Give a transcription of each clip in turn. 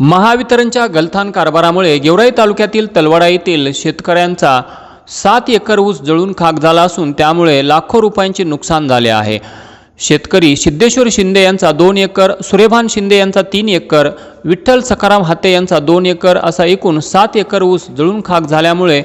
महावितरणच्या गलथान कारभारामुळे गेवराई तालुक्यातील तलवाडा येथील शेतकऱ्यांचा सात एकर ऊस जळून खाक झाला असून त्यामुळे लाखो रुपयांचे नुकसान झाले आहे. शेतकरी सिद्धेश्वर शिंदे यांचा दोन एकर सुरेभान शिंदे यांचा तीन एकर विठ्ठल सखाराम हाते यांचा दोन एकर असा एकूण सात एकर ऊस जळून खाक झाल्यामुळे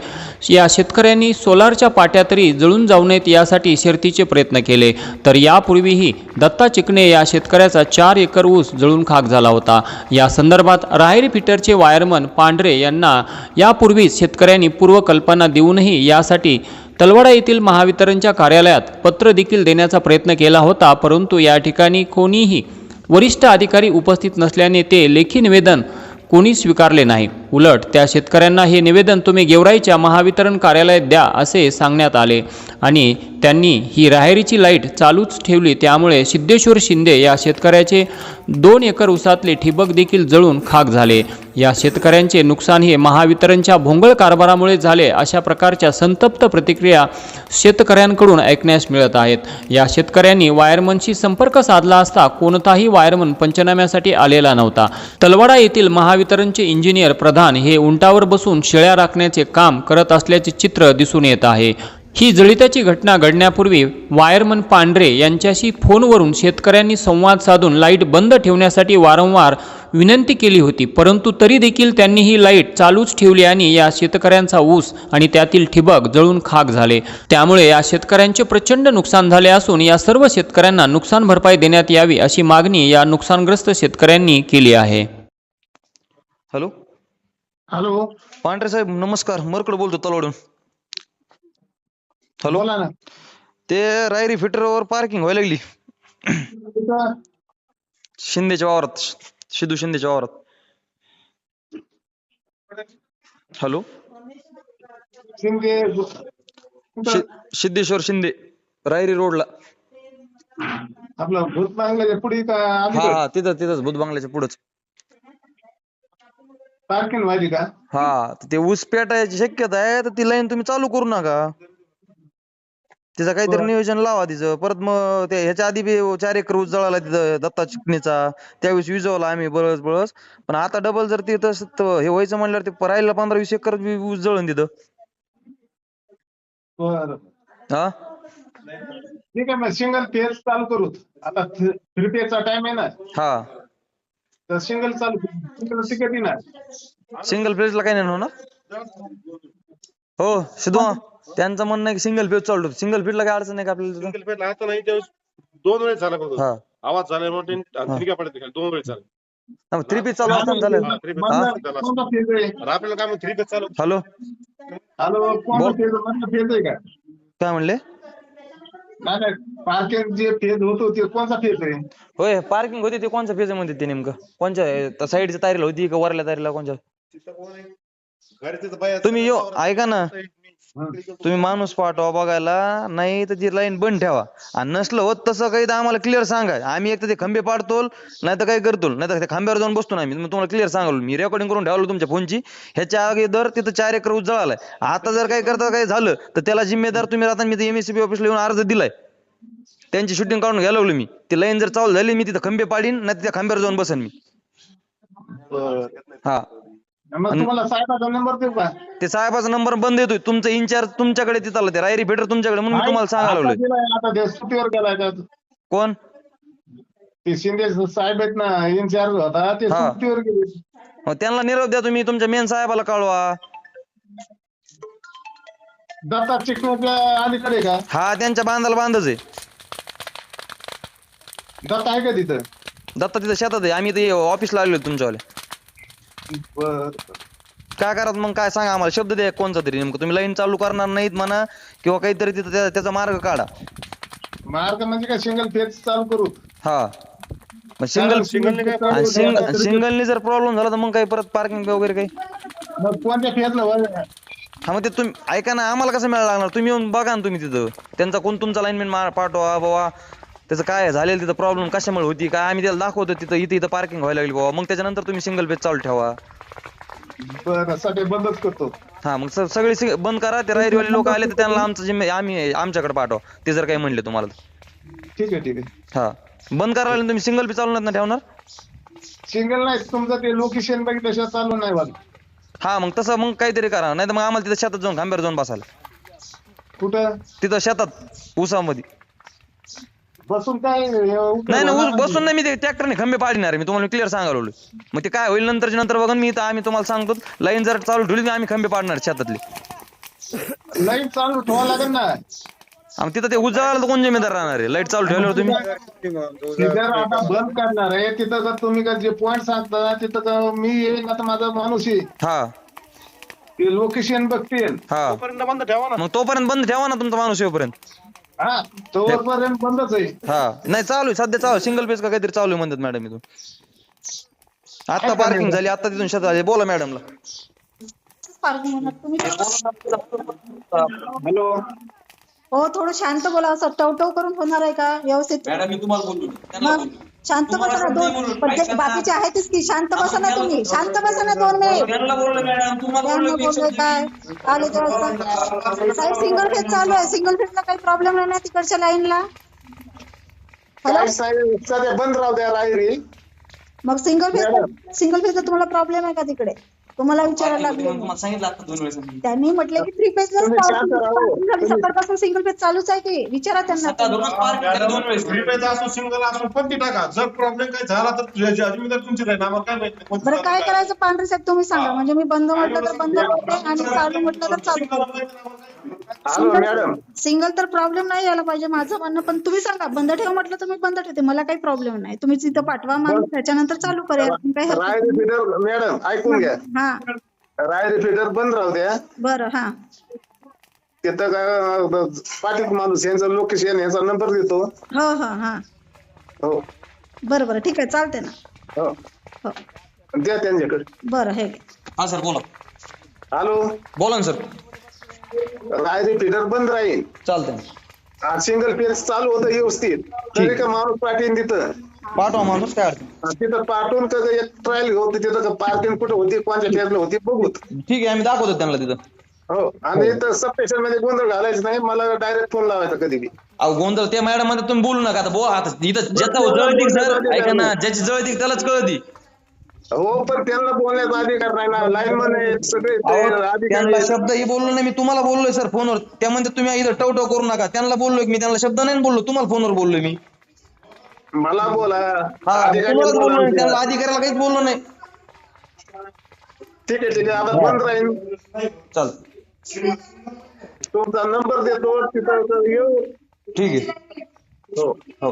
या शेतकऱ्यांनी सोलारच्या पाट्या तरी जळून जाऊ नयेत यासाठी शर्तीचे प्रयत्न केले. तर यापूर्वीही दत्ता चिकणे या शेतकऱ्याचा चार एकर ऊस जळून खाक झाला होता. या संदर्भात राहेरी पीटरचे वायरमन पांढरे यांना यापूर्वीच शेतकऱ्यांनी पूर्वकल्पना देऊनही यासाठी तलवाडा येथील महावितरणच्या कार्यालयात पत्र देखील देण्याचा प्रयत्न केला होता. परंतु या ठिकाणी कोणीही वरिष्ठ अधिकारी उपस्थित नसल्याने ते लेखी निवेदन कोणी स्वीकारले नाही. उलट त्या शेतकऱ्यांना हे निवेदन तुम्ही गेवराईच्या महावितरण कार्यालयात द्या असे सांगण्यात आले. आणि त्यांनी ही राहेरीची लाइट चालूच ठेवली त्यामुळे सिद्धेश्वर शिंदे या शेतकऱ्याचे दोन एकर उसातले ठिबक देखील जळून खाक झाले. या शेतकऱ्यांचे नुकसान हे महावितरणच्या भोंगळ कारभारामुळे झाले अशा प्रकारच्या संतप्त प्रतिक्रिया शेतकऱ्यांकडून ऐकण्यास मिळत आहेत. या शेतकऱ्यांनी वायरमनशी संपर्क साधला असता कोणताही वायरमन पंचनाम्यासाठी आलेला नव्हता. तलवाडा येथील महावितरणचे इंजिनियर प्रधान हे उंटावर बसून शेळ्या राखण्याचे काम करत असल्याचे चित्र दिसून येत आहे. ही जळिताची घटना घडण्यापूर्वी वायरमन पांढरे यांच्याशी फोनवरून शेतकऱ्यांनी संवाद साधून लाइट बंद ठेवण्यासाठी वारंवार विनंती केली होती परंतु तरी देखील त्यांनी ही लाइट चालूच ठेवली आणि या शेतकऱ्यांचा ऊस आणि त्यातील ठिबक जळून खाक झाले. त्यामुळे या शेतकऱ्यांचे प्रचंड नुकसान झाले असून या सर्व शेतकऱ्यांना नुकसान भरपाई देण्यात यावी अशी मागणी या नुकसानग्रस्त शेतकऱ्यांनी केली आहे. हॅलो? हॅलो. पांढरे साहेब नमस्कार. मरकड बोलतो तलवाडून. हॅलो. बोला ना. ते रायरी फिटरवर पार्किंग व्हायला लागली. कुठं? शिंदेच्या वावरात सिद्धू शिंदेच्या वावरात. हॅलो. शिंदे कुठं? शि- सिद्धेश्वर शिंदे रायरी रोडला. आपलं भूत बांगल्याच्या पुढे का हा हा तिथं तिथंच भूत बंगल्याच्या पुढंच. पार्किंग व्हायची का? हा तर ते ऊस पेटायची शक्यता आहे तर ती लाईन तुम्ही चालू करू नका. तिचं काहीतरी बरं. नियोजन लावा तिचं. परत मग ते ह्याच्या आधी बी चार एकर ऊस जळाला तिथं दत्ता चिकणीचा. त्यावेळेस विजवला आम्ही बळस बळस. पण आता डबल जर तिथं स- त- हे व्हायचं म्हणल्यावर ते राहिला पंधरा वीस एकर बी ऊस जळून तिथं. बरं. हा? ठीक आहे मग सिंगल पेज चालू करू. आता थ्री टाइम आहे ना. हा. तर सिंगल चालू सिंगल तिकीट येणार. सिंगल ला काही नाही होणार? हो सिद्धू त्यांचं म्हणणं आहे की सिंगल पेज चालतो सिंगल ला काय अडचण आहे का आपल्याला? सिंगल पेज आता नाही त्यावेळेस दोन वेळेस झाला फक्त हा. आवाज ठीक आहे पडत दोन वेळेस झाला. थ्री पेज चालू असताना झालं हा, चालू झाला. आपल्याला काय थ्री पेज चालू. हॅलो हॅलो काय म्हणले? नाही पार्किंग जे पेज होतो ते कोणता पेज आहे होय पार्किंग होती ते कोणच्या फेजमध्ये ते नेमकं? कोणच्या साईडच्या तारीला होती का वरल्या तारीला कोणच्या? घरी तिथं बाया- तुम्ही येऊ ऐका ना. तुम्ही माणूस पाठवा बघायला नाही तर ती लाईन बंद ठेवा. आणि नसलं होत तसं काही तर आम्हाला क्लिअर सांगा. आम्ही एक तर ते खंबे पाडतो नाही तर काय करतो नाही तर खांब्यावर जाऊन बसतो ना आम्ही. मग तुम्हाला क्लिअर सांगालो. मी रेकॉर्डिंग करून ठेवलं तुमच्या फोनची ह्याच्या अगोदर तिथं चार एकर ऊस जळालाय आता जर काही करता काही झालं तर त्याला जिम्मेदार तुम्ही राहता मी एमएससीबी ऑफिसला येऊन अर्ज दिलाय. त्यांची शूटिंग काढून घ्यायला मी. ती लाईन जर चालू झाली मी तिथं खंबे पाडीन नाही त्या खांब्यावर जाऊन बसेन मी. हा. मग तुम्हाला साहेबाचा नंबर देऊ का? ते साहेबाचा नंबर बंद येतोय. तुमचं इन्चार्ज तुमच्याकडे तिथं आलं ते रायरी भेटर तुमच्याकडे म्हणून मी तुम्हाला सांगायला आता ते सुट्टीवर गेलाय का? कोण? ते शिंदे साहेब आहेत ना इन्चार्ज होता ते हा. सुट्टीवर गेले. मग त्यांना निरोप द्या तुम्ही तुमच्या मेन साहेबाला कळवा. दत्ता चिकण्याच्या अलीकडे का? हा त्यांच्या बांधाला बांधच आहे. दत्त आहे का तिथं? दत्ता तिथं शेतात आहे. आम्ही ते ऑफिसला आलेलो तुमच्यावाले. बर काय करत मग? काय सांगा आम्हाला? शब्द द्या कोणता तरी. नेमकं तुम्ही लाईन चालू करणार नाहीत म्हणा किंवा काहीतरी तिथं त्या- त्याचा मार्ग काढा. मार्ग म्हणजे काय? सिंगल पेज चालू करू. हा. मग सिंगल सिंगलने काय आणि सिंगल सिंगलने जर प्रॉब्लेम झाला तर मग काही परत पार्किंग वगैरे काही? मग कोणत्या फेजला हा मग ते तुम्ही ऐका ना आम्हाला कसं मिळायला लागणार? तुम्ही येऊन बघा ना तुम्ही तिथं. त्यांचा कोण तुमचा लाईनमॅन पाठवा बाबा त्याचं काय झालेलं तिथं प्रॉब्लेम कशामुळे होती? काय आम्ही त्याला दाखवतो तिथं इथं इथं पार्किंग व्हायला लागली बाबा. मग त्याच्यानंतर तुम्ही सिंगल पेज चालू ठेवा. बरं साठी बंदच करतो. हा मग स- सगळे बंद करा. ते राहिरीवाले लोक आले तर त्यांना आमचं जिम्मे आम्ही आमच्याकडे पाठवा. ते जर काही म्हणले तुम्हाला तर. ठीक आहे ठीक आहे. हा. बंद करायला तुम्ही सिंगल पे चालू ना ठेवणार? सिंगल नाही तुमचं ते लोकेशन बघितल्याशिवाय चालू नाही वाल हा मग तसं मग काहीतरी करा. नाही तर मग आम्हाला तिथं शेतात जाऊन खांब्यावर जाऊन बसायला. कुठं? तिथं शेतात ऊसामध्ये बसून काय हे नाही नाही ऊस बसून नाही मी ते ट्रॅक्टरने खंबे पाडणार आहे. मी तुम्हाला क्लिअर सांगायला. मग ते काय होईल नंतरच्या नंतर बघा मी आम्ही तुम्हाला सांगतो लाईन जर चालू ठेवली की आम्ही खंबे पाडणार शेतातले. लाइट चालू ठेवा लागेल ना. आम्ही तिथं ते उजाळायला तर कोण जमीनदार राहणार आहे? लाइट चालू ठेवल्यावर तुम्ही ते जर आता बंद करणार आहे. तिथं जर तुम्ही का जे पॉइंट सांगता तिथं का मी येईन आता माझा माणूस येईल हा. ते लोकेशन बघतील. हा. तोपर्यंत बंद ठेवा ना. मग तोपर्यंत बंद ठेवा ना तुमचा माणूस येऊपर्यंत हा तोपर्यंत बंदच आहे. हा. नाही चालू आहे. सध्या चालू सिंगल पेज का काहीतरी चालू आहे म्हणतात मॅडम इथून. आता पार्किंग झाली. आता तिथून शेतात आले. बोला मॅडमला हॅलो. हो थोडं शांत बोला. असं टवटव करून होणार आहे का? व्यवस्थित. मॅडम मी तुम्हाला बोललो मग? शांत बसा ना दोन. पण ते बाकीचे आहेतच की शांत बसा ना तुम्ही. शांत बसा ना दोन मिनिट. त्यांना बोललो काय? आले तर साहेब सिंगल फेज चालू आहे. सिंगल फेजला काही प्रॉब्लेम नाही ना तिकडच्या लाईनला हॅलो काय साहेब सध्या बंद राहू द्या मग सिंगल फेज सिंगल फेजला तुम्हाला प्रॉब्लेम आहे का तिकडे? तुम्हाला विचारायला लागले. तुम्हाला सांगितलं आता दोन वेळेस त्यांनी म्हटले की थ्री फेज. सकाळपासून सिंगल फेज चालूच आहे की? विचारा त्यांना दोन वेळेस. रिपेचा असो सिंगल असो पण ती टाका. जर प्रॉब्लेम काही झाला तर जमीनदार तुमची राहील आम्हाला काय माहिती बरं काय करायचं पांढरे साहेब? तुम्ही सांगा. म्हणजे मी बंद म्हटलं तर बंद करते आणि चालू म्हटलं तर चालू करते. हॅलो मॅडम सिंगल तर प्रॉब्लेम नाही यायला पाहिजे माझं म्हणणं पण तुम्ही सांगा. बंद ठेव म्हटलं तर मी बंद ठेवते. मला काही प्रॉब्लेम नाही. तुम्ही तिथं पाठवा माणूस त्याच्यानंतर चालू करूया. काही मॅडम ऐकून घ्या. हा. रायरी फिडर बंद राहू द्या. बरं हा. तिथं काय पाटील माणूस यांचा लोकेशन यांचा नंबर देतो. हो हो हा. हो. बरं बरं ठीक आहे चालते ना. हो. हो. द्या त्यांच्याकडे. बरं हे घे. हा सर बोला. हॅलो. बोला ना सर. रायरी फिडर बंद राहील. चालतंय. सिंगल पेज चालू होतं व्यवस्थित. तरी का माणूस पाठीन तिथं. पाठवा माणूस काय अडचण हा, तिथं पाठवून का एक ट्रायल होती तिथं पार्किंग कुठं होती कोणत्या टेबल होती बघू. ठीक आहे आम्ही दाखवतो त्यांना तिथं. हो आणि इथं सबस्टेशनमध्ये गोंधळ घालायचं नाही मला डायरेक्ट फोन लावायचा कधी बी. अहो गोंधळ त्या मॅडममध्ये तुम्ही बोलू नका आता बोला आता इथं ज्याचा जळतीक सर ऐका ना ज्याची जळतीक त्यालाच कळती. हो पण त्यांना बोलण्याचा अधिकार नाही ना. लाईन मध्ये सगळे ते अधिकारी त्यांना शब्द ही बोललो नाही मी तुम्हाला बोललोय सर फोनवर. त्यामध्ये तुम्ही इथं टवटव करू नका. त्यांना बोललोय मी त्यांना शब्द नाही बोललो तुम्हाला फोनवर बोललोय मी. मला बोला. हा काहीच बोललो नाही. ठीक आहे ठीक आहे आता बंद राहील? चल. तुमचा नंबर देतो तिथं येऊ. ठीक आहे. हो. हो.